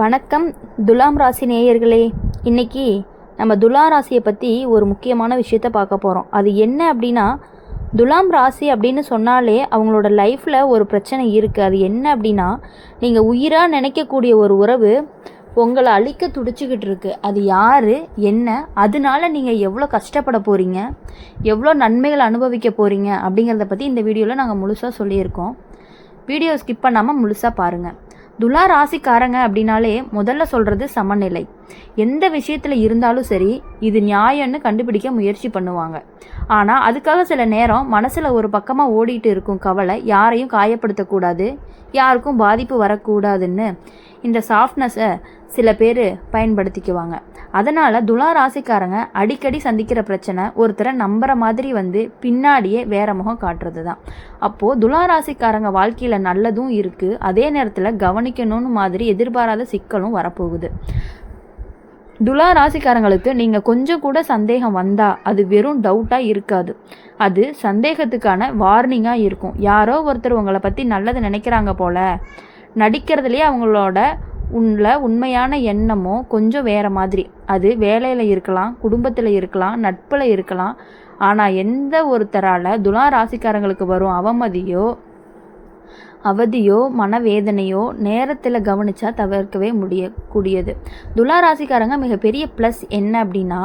வணக்கம் துலாம் ராசி நேயர்களே. இன்னைக்கு நம்ம துலா ராசியை பற்றி ஒரு முக்கியமான விஷயத்த பார்க்க போகிறோம் அது என்ன அப்படின்னா துலாம் ராசி அப்படின்னு சொன்னாலே அவங்களோட லைஃப்பில் ஒரு பிரச்சனை இருக்குது அது என்ன அப்படின்னா நீங்கள் உயிராக நினைக்கக்கூடிய ஒரு உறவு உங்களை அழிக்க துடிச்சிக்கிட்டு இருக்கு. அது யார் என்ன அதனால நீங்கள் எவ்வளோ கஷ்டப்பட போகிறீங்க எவ்வளோ நன்மைகள் அனுபவிக்க போகிறீங்க அப்படிங்கிறத பற்றி இந்த வீடியோவில் நாங்கள் முழுசாக சொல்லியிருக்கோம். வீடியோ ஸ்கிப் பண்ணாமல் முழுசாக பாருங்கள் துலா ராசிக்காரங்க அப்படின்னாலே முதல்ல சொல்கிறது சமநிலை. எந்த விஷயத்தில் இருந்தாலும் சரி இது நியாயம்னு கண்டுபிடிக்க முயற்சி பண்ணுவாங்க. ஆனால் அதுக்காக சில நேரம் மனசில் ஒரு பக்கமாக ஓடிட்டு இருக்கும் கவலை யாரையும் காயப்படுத்தக்கூடாது யாருக்கும் பாதிப்பு வரக்கூடாதுன்னு. இந்த சாஃப்ட்னஸை சில பேர் பயன்படுத்திக்குவாங்க. அதனால் துலா ராசிக்காரங்க அடிக்கடி சந்திக்கிற பிரச்சனை ஒருத்தரை நம்புகிற மாதிரி வந்து பின்னாடியே வேற முகம் காட்டுறது தான் அப்போது துலா ராசிக்காரங்க வாழ்க்கையில் நல்லதும் இருக்குது அதே நேரத்தில் கவனிக்கணும்னு மாதிரி எதிர்பாராத சிக்கலும் வரப்போகுது. துலா ராசிக்காரங்களுக்கு நீங்கள் கொஞ்சம் கூட சந்தேகம் வந்தால் அது வெறும் டவுட்டாக இருக்காது. அது சந்தேகத்துக்கான வார்னிங்காக இருக்கும். யாரோ ஒருத்தர் உங்களை பற்றி நல்லது நினைக்கிறாங்க போல நடிக்கிறதுலேயே அவங்களோட உள்ள உண்மையான எண்ணமோ கொஞ்சம் வேறு மாதிரி. அது வேலையில் இருக்கலாம் குடும்பத்தில் இருக்கலாம் நட்பில் இருக்கலாம். ஆனால் எந்த ஒருத்தரால் துலா ராசிக்காரங்களுக்கு வரும் அவமதியோ அவதியோ மனவேதனையோ நேரத்தில் கவனித்தா தவிர்க்கவே முடியக்கூடியது துலா ராசிக்காரங்க மிகப்பெரிய ப்ளஸ் என்ன அப்படின்னா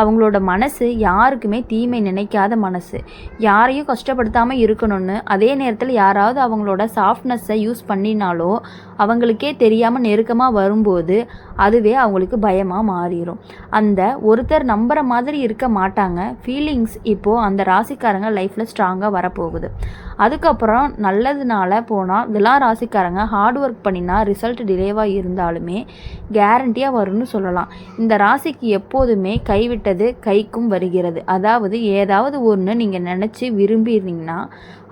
அவங்களோட மனசு யாருக்குமே தீமை நினைக்காத மனசு. யாரையும் கஷ்டப்படுத்தாமல் இருக்கணும்னு அதே நேரத்தில் யாராவது அவங்களோட சாஃப்ட்னஸை யூஸ் பண்ணினாலோ அவங்களுக்கே தெரியாமல் நெருக்கமாக வரும்போது அதுவே அவங்களுக்கு பயமாக மாறிடும் அந்த ஒருத்தர் நம்புகிற மாதிரி இருக்க மாட்டாங்க. ஃபீலிங்ஸ் இப்போது அந்த ராசிக்காரங்க லைஃப்பில் ஸ்ட்ராங்காக வரப்போகுது. அதுக்கப்புறம் நல்லதுனால போனால் துலா ராசிக்காரங்க ஹார்ட் ஒர்க் பண்ணினா ரிசல்ட் டிலேவாக இருந்தாலுமே கேரண்டியாக வரும்னு சொல்லலாம். இந்த ராசிக்கு எப்போதுமே கைவிட்டது கைக்கும் வருகிறது. அதாவது ஏதாவது ஒன்று நீங்கள் நினச்சி விரும்பிடுறீங்கன்னா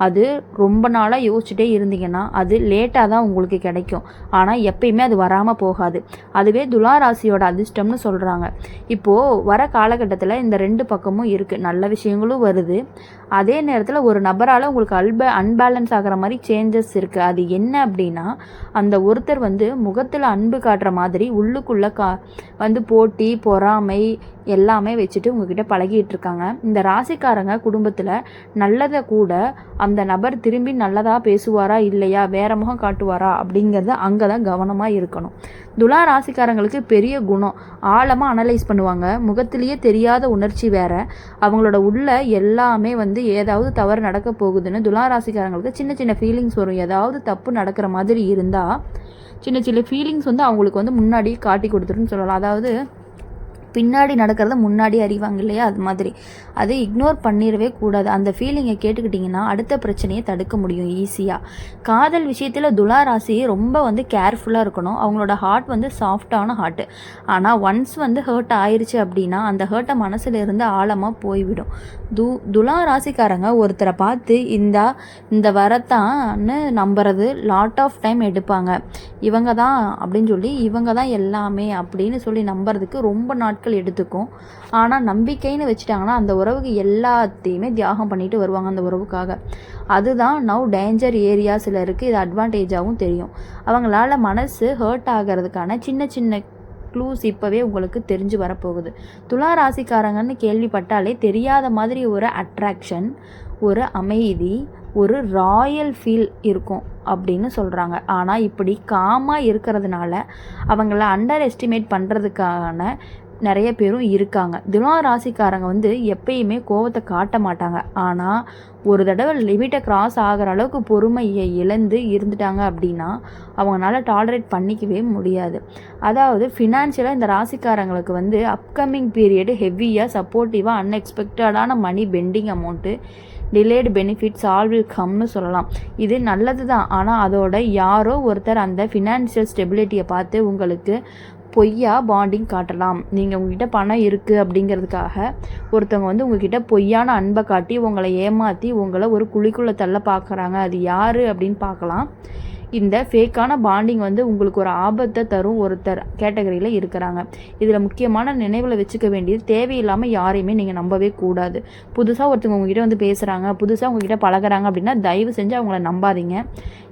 அது ரொம்ப நாளாக யோசிச்சுட்டே இருந்தீங்கன்னா அது லேட்டாக தான் உங்களுக்கு கிடைக்கும். ஆனால் எப்பயுமே அது வராமல் போகாது. அதுவே துலா ராசியோட அதிர்ஷ்டம்னு சொல்கிறாங்க இப்போது வர காலகட்டத்தில் இந்த ரெண்டு பக்கமும் இருக்குது நல்ல விஷயங்களும் வருது. அதே நேரத்தில் ஒரு நபரால் உங்களுக்கு அல்ப அன்பேலன்ஸ் ஆகிற மாதிரி சேஞ்சஸ் இருக்குது அது என்ன அப்படின்னா அந்த ஒருத்தர் வந்து முகத்தில் அன்பு காட்டுற மாதிரி உள்ளுக்குள்ளே கா வந்து போட்டி பொறாமை எல்லாமே வச்சுட்டு உங்ககிட்ட பழகிட்டு இருக்காங்க. இந்த ராசிக்காரங்க குடும்பத்தில் நல்லதை கூட அந்த நபர் திரும்பி நல்லதாக பேசுவாரா இல்லையா வேற முகம் காட்டுவாரா அப்படிங்கிறத அங்கே தான் கவனமாக இருக்கணும். துலா ராசிக்காரங்களுக்கு பெரிய குணம். ஆழமாக அனலைஸ் பண்ணுவாங்க. முகத்திலேயே தெரியாத உணர்ச்சி வேற. அவங்களோட உள்ள எல்லாமே வந்து ஏதாவது தவறு நடக்க போகுதுன்னு துலா ராசிக்காரங்களுக்கு சின்ன சின்ன ஃபீலிங்ஸ் வரும் ஏதாவது தப்பு நடக்கிற மாதிரி இருந்தால் சின்ன சின்ன ஃபீலிங்ஸ் வந்து அவங்களுக்கு வந்து முன்னாடி காட்டி கொடுத்துருன்னு சொல்லலாம். அதாவது பின்னாடி நடக்கிறத முன்னாடி அறிவாங்க இல்லையா? அது மாதிரி. அதை இக்னோர் பண்ணிடவே கூடாது. அந்த ஃபீலிங்கை கேட்டுக்கிட்டிங்கன்னா அடுத்த பிரச்சனையை தடுக்க முடியும் ஈஸியாக காதல் விஷயத்தில் துலா ராசி ரொம்ப வந்து கேர்ஃபுல்லாக இருக்கணும். அவங்களோட ஹார்ட் வந்து சாஃப்டான ஹார்ட்டு ஆனால் ஒன்ஸ் வந்து ஹர்ட் ஆயிடுச்சு அப்படின்னா அந்த ஹர்ட்டை மனசில் இருந்து ஆழமாக போய்விடும். து துலா ராசிக்காரங்க ஒருத்தரை பார்த்து இந்த இந்த வரத்தான்னு நம்புறது லாட் ஆஃப் டைம் எடுப்பாங்க. இவங்க தான் அப்படின்னு சொல்லி இவங்க தான் எல்லாமே அப்படின்னு சொல்லி நம்புறதுக்கு ரொம்ப நாட்கள் எடுத்துக்கும். ஆனால் நம்பிக்கைன்னு வச்சுட்டாங்கன்னா அந்த உறவுக்கு எல்லாத்தையுமே தியாகம் பண்ணிட்டு வருவாங்க அந்த உறவுக்காக. அதுதான் நவ் டேஞ்சர் ஏரியா சிலருக்கு இது அட்வான்டேஜாகவும் தெரியும். அவங்களால மனசு ஹர்ட் ஆகிறதுக்கான சின்ன சின்ன க்ளூஸ் இப்போவே உங்களுக்கு தெரிஞ்சு வரப்போகுது. துலா ராசிக்காரங்கன்னு கேள்விப்பட்டாலே தெரியாத மாதிரி ஒரு அட்ராக்ஷன் ஒரு அமைதி ஒரு ராயல் ஃபீல் இருக்கும் அப்படின்னு சொல்கிறாங்க ஆனால் இப்படி காமாக இருக்கிறதுனால அவங்கள அண்டர் எஸ்டிமேட் பண்ணுறதுக்கான நிறைய பேரும் இருக்காங்க. துலா ராசிக்காரங்க வந்து எப்பயுமே கோவத்தை காட்ட மாட்டாங்க. ஆனால் ஒரு தடவை லிமிட்டை கிராஸ் ஆகிற அளவுக்கு பொறுமையை இழந்து இருந்துட்டாங்க அப்படின்னா அவங்களால டாலரேட் பண்ணிக்கவே முடியாது. அதாவது ஃபினான்ஷியலாக இந்த ராசிக்காரங்களுக்கு வந்து அப்கமிங் பீரியடு ஹெவியாக சப்போர்ட்டிவாக அன்எக்ஸ்பெக்டடான money pending amount delayed benefits all will கம்னு சொல்லலாம். இது நல்லது தான் ஆனால் அதோட யாரோ ஒருத்தர் அந்த ஃபினான்ஷியல் ஸ்டெபிலிட்டியை பார்த்து உங்களுக்கு பொய்யா பாண்டிங் காட்டலாம். நீங்கள் உங்ககிட்ட பணம் இருக்குது அப்படிங்கிறதுக்காக ஒருத்தவங்க வந்து உங்ககிட்ட பொய்யான அன்பை காட்டி உங்களை ஏமாற்றி உங்களை ஒரு குழிக்குள்ளே தள்ள பார்க்குறாங்க அது யார் அப்படின்னு பார்க்கலாம். இந்த ஃபேக்கான பாண்டிங் வந்து உங்களுக்கு ஒரு ஆபத்தை தரும் ஒருத்தர் கேட்டகரியில் இருக்கிறாங்க. இதில் முக்கியமான நினைவில் வச்சுக்க வேண்டியது தேவையில்லாமல் யாரையுமே நீங்கள் நம்பவே கூடாது. புதுசாக ஒருத்தவங்க உங்ககிட்ட வந்து பேசுகிறாங்க புதுசாக உங்ககிட்ட பழகுறாங்க அப்படின்னா தயவு செஞ்சு அவங்கள நம்பாதீங்க.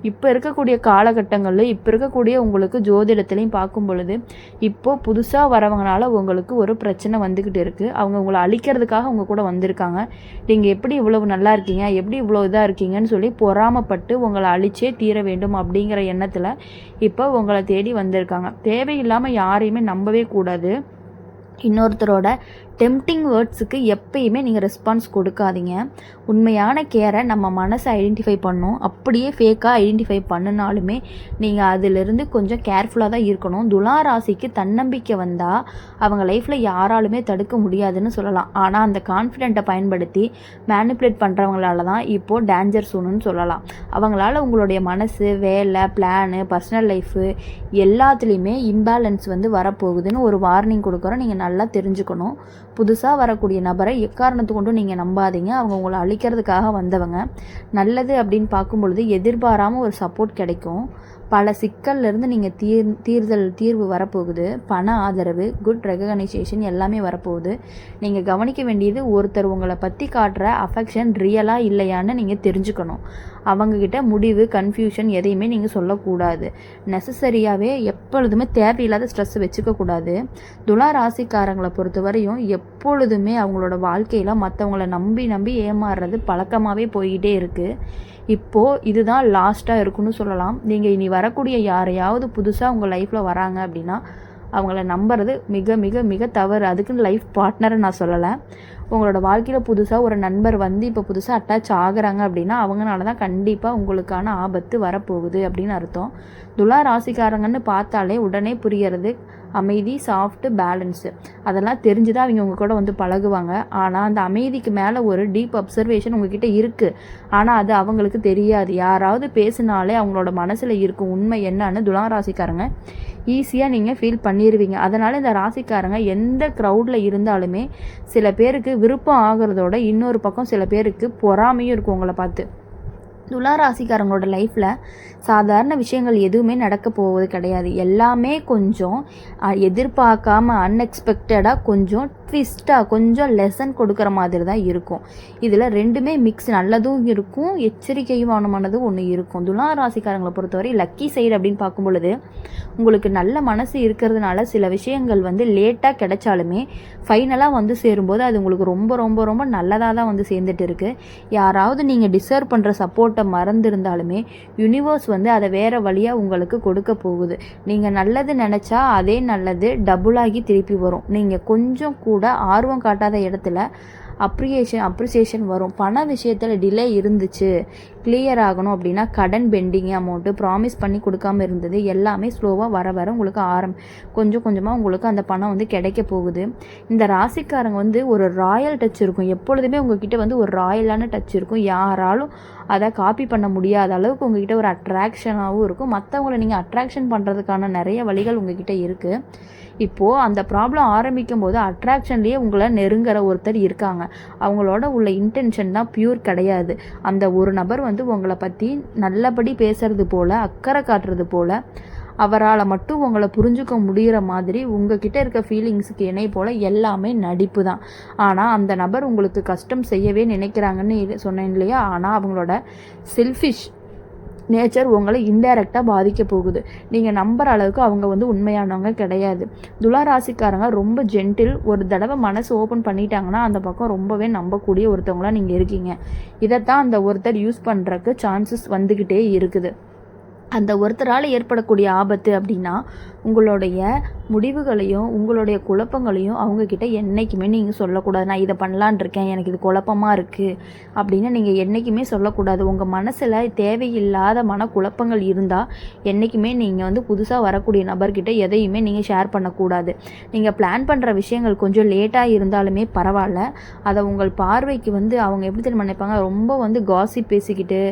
இப்போ இருக்கக்கூடிய காலகட்டங்களில் இப்போ இருக்கக்கூடிய உங்களுக்கு ஜோதிடத்துலையும் பார்க்கும் பொழுது இப்போது புதுசாக வரவங்கனால உங்களுக்கு ஒரு பிரச்சனை வந்துக்கிட்டு இருக்குது அவங்க உங்களை அழிக்கிறதுக்காக உங்கள் கூட வந்திருக்காங்க. நீங்கள் எப்படி இவ்வளவு நல்லா இருக்கீங்க எப்படி இவ்வளோ இதாக இருக்கீங்கன்னு சொல்லி பொறாமப்பட்டு உங்களை அழிச்சே தீர வேண்டும் அப்படிங்கிற எண்ணத்தில் இப்போ உங்களை தேடி வந்திருக்காங்க. தேவையில்லாமல் யாரையுமே நம்பவே கூடாது. இன்னொருத்தரோட டெம்டிங் வேர்ட்ஸுக்கு எப்பயுமே நீங்கள் ரெஸ்பான்ஸ் கொடுக்காதீங்க. உண்மையான கேரை நம்ம மனசை ஐடென்டிஃபை பண்ணும். அப்படியே ஃபேக்காக ஐடென்டிஃபை பண்ணினாலுமே நீங்கள் அதிலிருந்து கொஞ்சம் கேர்ஃபுல்லாக தான் இருக்கணும். துலா ராசிக்கு தன்னம்பிக்கை வந்தால் அவங்க லைஃப்பில் யாராலுமே தடுக்க முடியாதுன்னு சொல்லலாம். ஆனால் அந்த கான்ஃபிடென்ட்டை பயன்படுத்தி மேனிப்புலேட் பண்ணுறவங்களால தான் இப்போது டேஞ்சர் சூனுன்னு சொல்லலாம். அவங்களால உங்களுடைய மனசு வேலை பிளானு பர்சனல் லைஃபு எல்லாத்துலேயுமே இம்பேலன்ஸ் வந்து வரப்போகுதுன்னு ஒரு வார்னிங் கொடுக்குறோம். நீங்கள் நல்லா தெரிஞ்சுக்கணும். புதுசாக வரக்கூடிய நபரை எக்காரணத்து கொண்டும் நீங்கள் நம்பாதீங்க. அவங்க உங்களை அழிக்கிறதுக்காக வந்தவங்க. நல்லது அப்படின்னு பார்க்கும் பொழுது எதிர்பாராமல் ஒரு சப்போர்ட் கிடைக்கும். பல சிக்கல்லேருந்து நீங்கள் தீர் தீர்தல் தீர்வு வரப்போகுது. பண ஆதரவு குட் ரெகனைசேஷன் எல்லாமே வரப்போகுது. நீங்கள் கவனிக்க வேண்டியது ஒருத்தர் உங்களை பற்றி காட்டுற அஃபெக்ஷன் ரியலாக இல்லையான்னு நீங்கள் தெரிஞ்சுக்கணும். அவங்கக்கிட்ட முடிவு கன்ஃபியூஷன் எதையுமே நீங்கள் சொல்லக்கூடாது. நெசசரியாகவே எப்பொழுதுமே தேவையில்லாத ஸ்ட்ரெஸ் வச்சுக்கக்கூடாது. துலா ராசிக்காரங்களை பொறுத்த வரையும் எப்பொழுதுமே அவங்களோட வாழ்க்கையில் மற்றவங்கள நம்பி நம்பி ஏமாறுறது பழக்கமாகவே போய்கிட்டே இருக்குது இப்போது இதுதான் லாஸ்ட்டாக இருக்குன்னு சொல்லலாம். நீங்கள் இனி வரக்கூடிய யாரையாவது புதுசாக உங்கள் லைஃப்பில் வராங்க அப்படின்னா அவங்கள நம்புறது மிக மிக மிக தவறு. அதுக்குன்னு லைஃப் பார்ட்னரை நான் சொல்லலை. உங்களோட வாழ்க்கையில் புதுசாக ஒரு நண்பர் வந்து இப்போ புதுசாக அட்டாச் ஆகுறாங்க அப்படின்னா அவங்களால தான் கண்டிப்பாக உங்களுக்கான ஆபத்து வரப்போகுது அப்படின்னு அர்த்தம். துலா ராசிக்காரங்கன்னு பார்த்தாலே உடனே புரியறது அமைதி சாஃப்ட்டு பேலன்ஸு அதெல்லாம் தெரிஞ்சு தான் அவங்க உங்கள் கூட வந்து பழகுவாங்க. ஆனால் அந்த அமைதிக்கு மேலே ஒரு டீப் அப்சர்வேஷன் உங்ககிட்ட இருக்குது ஆனால் அது அவங்களுக்கு தெரியாது. யாராவது பேசினாலே அவங்களோட மனசில் இருக்கும் உண்மை என்னன்னு துலா ராசிக்காரங்க ஈஸியாக நீங்கள் ஃபீல் பண்ணிடுவீங்க அதனால் இந்த ராசிக்காரங்க எந்த க்ரௌடில் இருந்தாலுமே சில பேருக்கு விருப்பம் ஆகிறதோட இன்னொரு பக்கம் சில பேருக்கு பொறாமையும் இருக்கும் உங்களை பார்த்து. துலா ராசிக்காரங்களோட லைஃப்பில் சாதாரண விஷயங்கள் எதுவுமே நடக்க போவது கிடையாது. எல்லாமே கொஞ்சம் எதிர்பார்க்காம அன்எக்ஸ்பெக்டடாக கொஞ்சம் ட்விஸ்ட்டாக கொஞ்சம் லெசன் கொடுக்குற மாதிரி தான் இருக்கும். இதில் ரெண்டுமே மிக்ஸ் நல்லதும் இருக்கும் எச்சரிக்கையுமானமானதும் ஒன்று இருக்கும். துலா ராசிக்காரங்களை பொறுத்தவரை லக்கி சைடு அப்படின்னு பார்க்கும் பொழுது உங்களுக்கு நல்ல மனசு இருக்கிறதுனால சில விஷயங்கள் வந்து லேட்டாக கிடைச்சாலுமே ஃபைனலாக வந்து சேரும்போது அது உங்களுக்கு ரொம்ப ரொம்ப ரொம்ப நல்லதாக தான் வந்து சேர்ந்துட்டு இருக்குது யாராவது நீங்கள் டிசர்வ் பண்ணுற சப்போர்ட்டை மறந்துருந்தாலுமே யூனிவர்ஸ் வந்து அதை வேறு வழியாக உங்களுக்கு கொடுக்க போகுது. நீங்கள் நல்லது நினச்சா அதே நல்லது டபுளாகி திருப்பி வரும். நீங்கள் கொஞ்சம் கூட கூட ஆர்வம் காட்டாத இடத்துல அப்ரியேஷன் அப்ரிசியேஷன் வரும். பண விஷயத்தில் டிலே இருந்துச்சு. கிளியர் ஆகணும் அப்படின்னா கடன் பெண்டிங் அமௌண்ட்டு ப்ராமிஸ் பண்ணி கொடுக்காம இருந்தது எல்லாமே ஸ்லோவாக வர வர உங்களுக்கு ஆரம் கொஞ்சம் கொஞ்சமாக உங்களுக்கு அந்த பணம் வந்து கிடைக்க போகுது. இந்த ராசிக்காரங்க வந்து ஒரு ராயல் டச் இருக்கும். எப்பொழுதுமே உங்ககிட்ட வந்து ஒரு ராயலான டச் இருக்கும். யாராலும் அதை காப்பி பண்ண முடியாத அளவுக்கு உங்ககிட்ட ஒரு அட்ராக்ஷனாகவும் இருக்கும். மற்றவங்களை நீங்கள் அட்ராக்ஷன் பண்ணுறதுக்கான நிறைய வழிகள் உங்ககிட்ட இருக்குது இப்போது அந்த ப்ராப்ளம் ஆரம்பிக்கும் போது அட்ராக்ஷன்லேயே உங்களை நெருங்குற ஒருத்தர் இருக்காங்க. அவங்களோட உள்ள இன்டென்ஷன் தான் பியூர் கிடையாது. அந்த ஒரு நபர் வந்து உங்களை பற்றி நல்லபடி பேசுறது போல் அக்கறை காட்டுறது போல் அவரால் மட்டும் உங்களை புரிஞ்சுக்க முடிகிற மாதிரி உங்ககிட்ட இருக்க ஃபீலிங்ஸுக்கு இணை போல் எல்லாமே நடிப்பு தான். ஆனால் அந்த நபர் உங்களுக்கு கஷ்டம் செய்யவே நினைக்கிறாங்கன்னு சொன்னேன் இல்லையா? ஆனால் அவங்களோட செல்ஃபிஷ் நேச்சர் உங்களை இன்டைரக்டாக பாதிக்க போகுது. நீங்கள் நம்புற அளவுக்கு அவங்க வந்து உண்மையானவங்க கிடையாது. துலா ராசிக்காரங்க ரொம்ப ஜென்டில் ஒரு தடவை மனசு ஓப்பன் பண்ணிட்டாங்கன்னா அந்த பக்கம் ரொம்பவே நம்பக்கூடிய ஒருத்தவங்களாக நீங்கள் இருக்கீங்க. இதைத்தான் அந்த ஒருத்தர் யூஸ் பண்ணுறக்கு சான்சஸ் வந்துக்கிட்டே இருக்குது. அந்த ஒருத்தரால் ஏற்படக்கூடிய ஆபத்து அப்படின்னா உங்களுடைய முடிவுகளையும் உங்களுடைய குழப்பங்களையும் அவங்கக்கிட்ட என்றைக்குமே நீங்கள் சொல்லக்கூடாது. நான் இதை பண்ணலான் இருக்கேன் எனக்கு இது குழப்பமாக இருக்குது அப்படின்னு நீங்கள் என்றைக்குமே சொல்லக்கூடாது. உங்கள் மனசில் தேவையில்லாத மன குழப்பங்கள் இருந்தால் என்றைக்குமே நீங்கள் வந்து புதுசாக வரக்கூடிய நபர்கிட்ட எதையுமே நீங்கள் ஷேர் பண்ணக்கூடாது. நீங்கள் பிளான் பண்ணுற விஷயங்கள் கொஞ்சம் லேட்டாக இருந்தாலுமே பரவாயில்ல. அதை உங்கள் பார்வைக்கு வந்து அவங்க எப்படி தெரியுமா நினைப்பாங்க? ரொம்ப வந்து காசி பேசிக்கிட்டு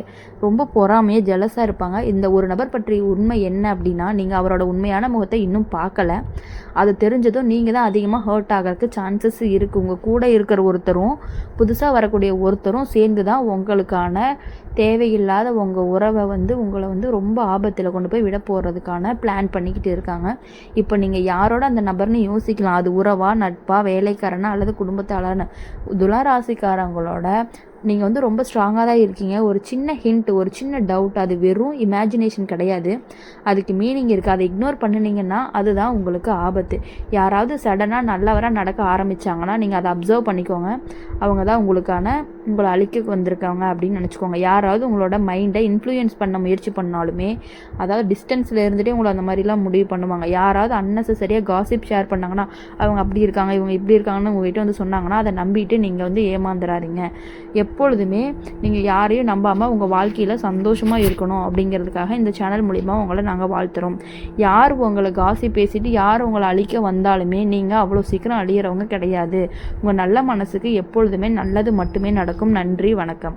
ரொம்ப பொறாமையாக ஜலஸாக இருப்பாங்க. இந்த ஒரு நபர் பற்றி உண்மை என்ன அப்படின்னா நீங்கள் அவரோட உண்மையான முகத்தை இன்னும் பார்க்கல. அது தெரிஞ்சதும் நீங்கள் தான் அதிகமாக ஹர்ட் ஆகிறதுக்கு சான்சஸ் இருக்குது உங்கள் கூட இருக்கிற ஒருத்தரும் புதுசாக வரக்கூடிய ஒருத்தரும் சேர்ந்து தான் உங்களுக்கான தேவையில்லாத உங்கள் உறவை வந்து உங்களை வந்து ரொம்ப ஆபத்தில் கொண்டு போய் விட போகிறதுக்கான பிளான் பண்ணிக்கிட்டு இருக்காங்க. இப்போ நீங்கள் யாரோட அந்த நபர்னு யோசிக்கலாம். அது உறவா நட்பா வேலைக்காரனா அல்லது குடும்பத்தாளர்னு. துளாராசிக்காரங்களோட நீங்கள் வந்து ரொம்ப ஸ்ட்ராங்காக தான் இருக்கீங்க. ஒரு சின்ன ஹிண்ட் ஒரு சின்ன டவுட் அது வெறும் இமேஜினேஷன் கிடையாது. அதுக்கு மீனிங் இருக்குது அதை இக்னோர் பண்ணினீங்கன்னா அதுதான் உங்களுக்கு ஆபத்து. யாராவது சடனாக நல்லவராக நடக்க ஆரம்பித்தாங்கன்னா நீங்கள் அதை அப்சர்வ் பண்ணிக்கோங்க. அவங்க தான் உங்களுக்கான உங்களை அழிக்க வந்திருக்காங்க அப்படின்னு நினச்சிக்கோங்க. யாராவது உங்களோட மைண்டை இன்ஃப்ளூயன்ஸ் பண்ண முயற்சி பண்ணாலுமே அதாவது டிஸ்டன்ஸில் இருந்துகிட்டே உங்களை அந்த மாதிரிலாம் முடிவு பண்ணுவாங்க. யாராவது அன்னெசரியாக காசிப் ஷேர் பண்ணாங்கன்னா அவங்க அப்படி இருக்காங்க இவங்க இப்படி இருக்காங்கன்னு உங்ககிட்ட வந்து சொன்னாங்கன்னா அதை நம்பிட்டு நீங்கள் வந்து ஏமாந்துடாதீங்க எப்பொழுதுமே நீங்கள் யாரையும் நம்பாமல் உங்கள் வாழ்க்கையில் சந்தோஷமாக இருக்கணும் அப்படிங்கிறதுக்காக இந்த சேனல் மூலிமா உங்களை நாங்கள் வாழ்த்துறோம். யார் உங்களை காசி பேசிட்டு யார் உங்களை அழிக்க வந்தாலுமே நீங்கள் அவ்வளோ சீக்கிரம் அழியிறவங்க கிடையாது. உங்கள் நல்ல மனசுக்கு எப்பொழுதுமே நல்லது மட்டுமே நடக்கும். நன்றி வணக்கம்.